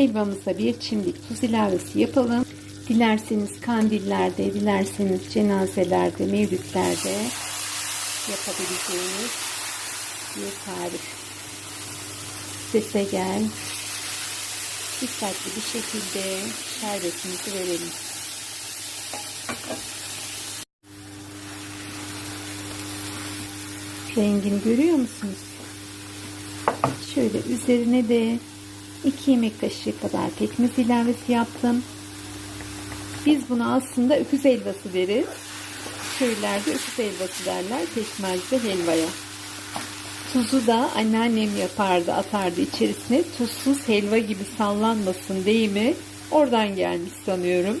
helvamıza bir çimdik tuz ilavesi yapalım. Dilerseniz kandillerde, dilerseniz cenazelerde, mevlütlerde yapabileceğiniz bir tarif. Sese gel. Dikkatli bir şekilde şerbetimizi verelim. Rengini görüyor musunuz? Şöyle üzerine de 2 yemek kaşığı kadar pekmez ilavesi yaptım. Biz buna aslında öküz helvası deriz. Köylerde öküz helvası derler pekmezli helvaya. Tuzu da anneannem yapardı, atardı içerisine. Tuzsuz helva gibi sallanmasın deyimi oradan gelmiş sanıyorum.